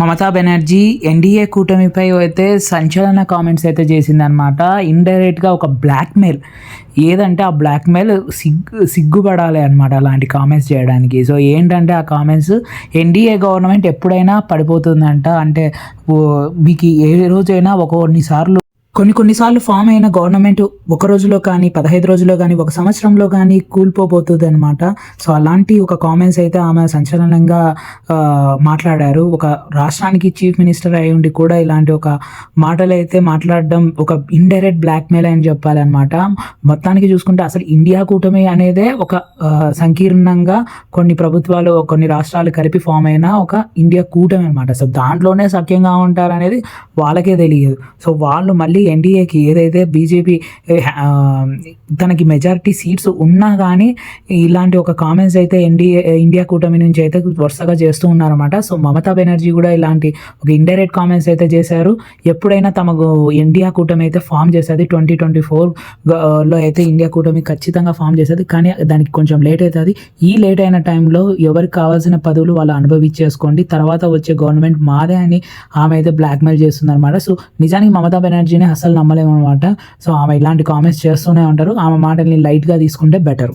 Mamata Banerjee NDA కూటమిపై అయితే సంచలన comments అయితే చేసిందనమాట ఇండైరెక్ట్గా ఒక బ్లాక్మెయిల్ ఏదంటే ఆ బ్లాక్మెయిల్ సిగ్గు సిగ్గుపడాలి అనమాట అలాంటి కామెంట్స్ చేయడానికి. సో ఏంటంటే ఆ కామెంట్స్ ఎన్డీఏ గవర్నమెంట్ ఎప్పుడైనా పడిపోతుందంట. అంటే మీకు ఏ రోజైనా ఒక కొన్నిసార్లు కొన్ని కొన్నిసార్లు ఫామ్ అయిన గవర్నమెంట్ ఒక రోజులో కానీ పదహైదు రోజుల్లో కానీ ఒక సంవత్సరంలో కానీ కూలిపోబోతుంది అనమాట సో అలాంటి ఒక కామెంట్స్ అయితే ఆమె సంచలనంగా మాట్లాడారు. ఒక రాష్ట్రానికి చీఫ్ మినిస్టర్ అయి ఉండి కూడా ఇలాంటి ఒక మాటలు అయితే మాట్లాడడం ఒక ఇండైరెక్ట్ బ్లాక్మెయిల్ అని చెప్పాలన్నమాట. మొత్తానికి చూసుకుంటే అసలు ఇండియా కూటమి అనేదే ఒక సంకీర్ణంగా కొన్ని ప్రభుత్వాలు కొన్ని రాష్ట్రాలు కలిపి ఫామ్ అయిన ఒక ఇండియా కూటమి అనమాట సో దాంట్లోనే సఖ్యంగా ఉంటారనేది వాళ్ళకే తెలియదు. సో వాళ్ళు మళ్ళీ ఎన్డీఏకి ఏదైతే బీజేపీ తనకి మెజారిటీ సీట్స్ ఉన్నా కానీ ఇలాంటి ఒక కామెంట్స్ అయితే ఎన్డీఏ ఇండియా కూటమి నుంచి అయితే వరుసగా చేస్తూ ఉన్నారన్నమాట. సో మమతా బెనర్జీ కూడా ఇలాంటి ఒక ఇండైరెక్ట్ కామెంట్స్ అయితే చేశారు. ఎప్పుడైనా తమకు ఇండియా కూటమి అయితే ఫామ్ చేసేది ట్వంటీ ట్వంటీ ఫోర్లో అయితే ఇండియా కూటమి ఖచ్చితంగా ఫామ్ చేసేది. కానీ దానికి కొంచెం లేట్ అవుతుంది. ఈ లేట్ అయిన టైంలో ఎవరికి కావాల్సిన పదవులు వాళ్ళు అనుభవించేసుకోండి. తర్వాత వచ్చే గవర్నమెంట్ మాదే అని ఆమె అయితే బ్లాక్మెయిల్ చేస్తుంది అనమాట సో నిజానికి మమతా బెనర్జీని అసలు నమ్మలేము అనమాట సో ఆమె ఇలాంటి కామెంట్స్ చేస్తూనే ఉంటారు. ఆమె మాటల్ని లైట్గా తీసుకుంటే బెటర్